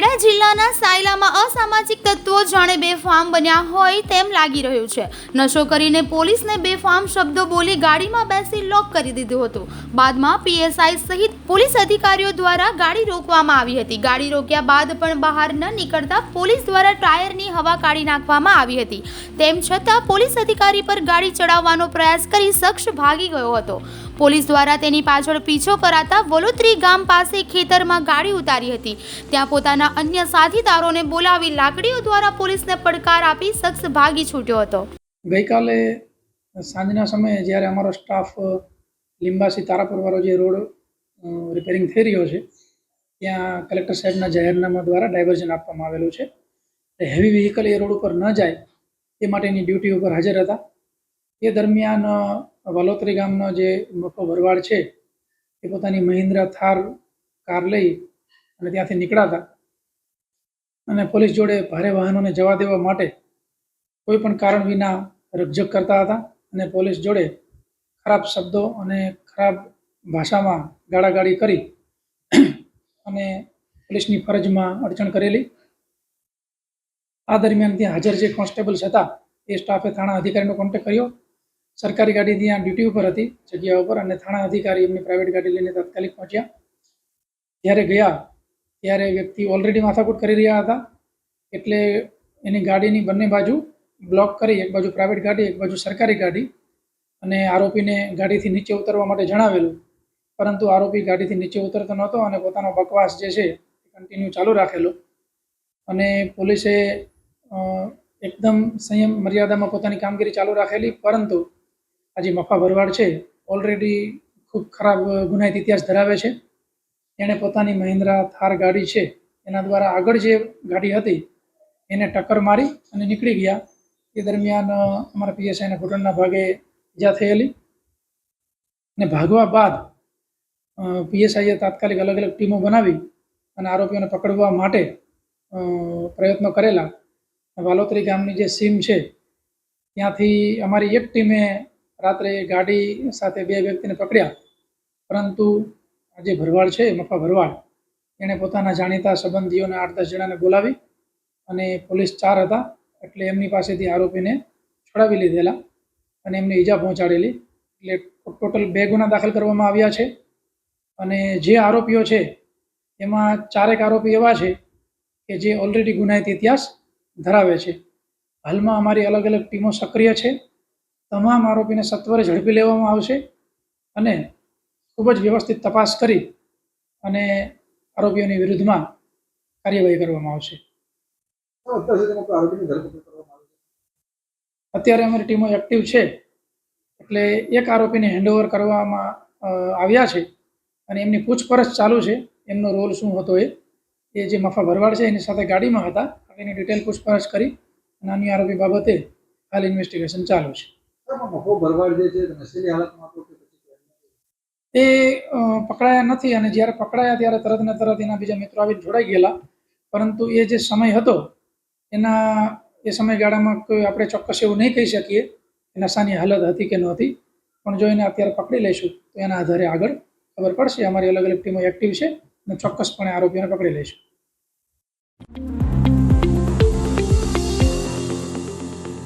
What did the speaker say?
ખેડા જિલ્લાના સાયલામાં અસામાજિક તત્વો જાણે બેફામ બન્યા હોય તેમ લાગી રહ્યું છે. નશો કરીને પોલીસને બેફામ શબ્દો બોલી ગાડીમાં બેસી લોક કરી દીધું હતું. બાદમાં પીએસઆઈ સહિત પોલીસ અધિકારીઓ દ્વારા ગાડી રોકવામાં આવી હતી. ગાડી રોક્યા બાદ પણ બહાર ન નીકળતા પોલીસ દ્વારા ટાયરની હવા કાઢી નાખવામાં આવી હતી. તેમ છતાં પોલીસ અધિકારી પર ગાડી ચડાવવાનો પ્રયાસ કરી શખ્સ ભાગી ગયો હતો. પોલીસ દ્વારા તેની પાછળ પીછો કરાતા વલોત્રી ગામ પાસે ખેતરમાં ગાડી ઉતારી હતી. ત્યાં પોતાના અન્ય સાથીદારોને બોલાવી લાકડીઓ દ્વારા પોલીસને પડકાર આપી શખ્સ ભાગી છૂટ્યો હતો. ગઈકાલે સાંજના સમયે જ્યારે અમારો સ્ટાફ લીંબાસી તારાપુરવાળો જે રોડ રિપેરિંગ થઈ રહ્યો છે, ત્યાં કલેક્ટર સાહેબના જાહેરનામા દ્વારા ડાયવર્ઝન આપવામાં આવેલું છે. હેવી વ્હીકલ એ રોડ ઉપર ન જાય, એ માટેની ડ્યુટી ઉપર હાજર હતા. એ દરમિયાન વલોત્રી ગામનો જે મોટો ભરવાડ છે, એ પોતાની મહિન્દ્રા થાર કાર લઈ અને ત્યાંથી નીકળ્યા હતા અને પોલીસ જોડે ભારે વાહનોને જવા દેવા માટે કોઈ પણ કારણ વિના રકઝક કરતા હતા અને પોલીસ જોડે ખરાબ શબ્દો અને ખરાબ ભાષામાં ગાળાગાળી કરી અને પોલીસની ફરજમાં અડચણ કરેલી. આ દરમિયાન ત્યાં હાજર જે કોન્સ્ટેબલ્સ હતા, એ સ્ટાફે થાણા અધિકારીનો કોન્ટેક્ટ કર્યો સરકારી ગાડી ત્યાં ડ્યુટી ઉપર હતી, જગ્યા ઉપર અને થાણા અધિકારી એમની પ્રાઇવેટ ગાડી લઈને તાત્કાલિક પહોંચ્યા. જ્યારે ગયા, ત્યારે વ્યક્તિ ઓલરેડી માથાકૂટ કરી રહ્યા હતા, એટલે એની ગાડીની બંને બાજુ બ્લોક કરી, એક બાજુ પ્રાઇવેટ ગાડી, એક બાજુ સરકારી ગાડી અને આરોપીને ગાડીથી નીચે ઉતરવા માટે જણાવેલું. પરંતુ આરોપી ગાડીથી નીચે ઉતરતો નહોતો અને પોતાનો બકવાસ જે છે, એ કન્ટિન્યુ ચાલુ રાખેલો. અને પોલીસે એકદમ સંયમ મર્યાદામાં પોતાની કામગીરી ચાલુ રાખેલી, પરંતુ આ જે મફા ભરવાડ છે ઓલરેડી ખૂબ ખરાબ ગુનાહિત ઇતિહાસ ધરાવે છે. એણે પોતાની મહિન્દ્રા થાર ગાડી છે, એના દ્વારા આગળ જે ગાડી હતી, એને ટક્કર મારી અને નીકળી ગયા. એ દરમિયાન અમારા પીએસઆઈના ઘૂંટણના ભાગે ઈજા થયેલી અને ભાગવા બાદ પીએસઆઈએ તાત્કાલિક અલગ અલગ ટીમો બનાવી અને આરોપીઓને પકડવા માટે પ્રયત્નો કરેલા. વાલોત્રી ગામની જે સીમ છે, ત્યાંથી અમારી એક ટીમે રાત્રે ગાડી સાથે બે વ્યક્તિને પકડ્યા. પરંતુ આ જે ભરવાડ છે મફા ભરવાડ, એણે પોતાના જાણીતા સંબંધીઓને આઠ દસ જણાને બોલાવી અને પોલીસ ચાર હતા એટલે એમની પાસેથી આરોપીને છોડાવી લીધેલા અને એમને ઈજા પહોંચાડેલી. એટલે ટોટલ બે ગુના દાખલ કરવામાં આવ્યા છે અને જે આરોપીઓ છે, એમાં ચારેક આરોપી એવા છે કે જે ઓલરેડી ગુનાહિત ઇતિહાસ ધરાવે છે. હાલમાં અમારી અલગ અલગ ટીમો સક્રિય છે. તમામ આરોપીને સત્વરે ઝડપી લેવામાં આવશે અને ખૂબ જ વ્યવસ્થિત તપાસ કરી અને આરોપીઓની વિરુદ્ધમાં કાર્યવાહી કરવામાં આવશે. અત્યાર અમારી ટીમો એક્ટિવ છે એટલે એક આરોપીને હેન્ડઓવર કરવામાં આવ્યા છે અને એમની પૂછપરછ ચાલુ છે. એમનો રોલ શું હતો એ એ જે મફા ભરવાડ છે એની સાથે ગાડીમાં હતા. એની ડિટેલ પૂછપરછ કરી અને અન્ય આરોપી બાબતે હાલ ઇન્વેસ્ટિગેશન ચાલુ છે. એ પકડાયા નથી અને જ્યારે પકડાયા ત્યારે તરત ને તરત એના બીજા મિત્રો આવીને જોડાઈ ગયેલા. પરંતુ એ જે સમય હતો, એના, એ સમયગાળામાં કોઈ આપણે ચોક્કસ એવું નહીં કહી શકીએ કે નશાની હાલત હતી કે નહોતી પણ જો એને અત્યારે પકડી લઈશું, તો એના આધારે આગળ ખબર પડશે. અમારી અલગ અલગ ટીમો એક્ટિવ છે અને ચોક્કસપણે આરોપીઓને પકડી લઈશું.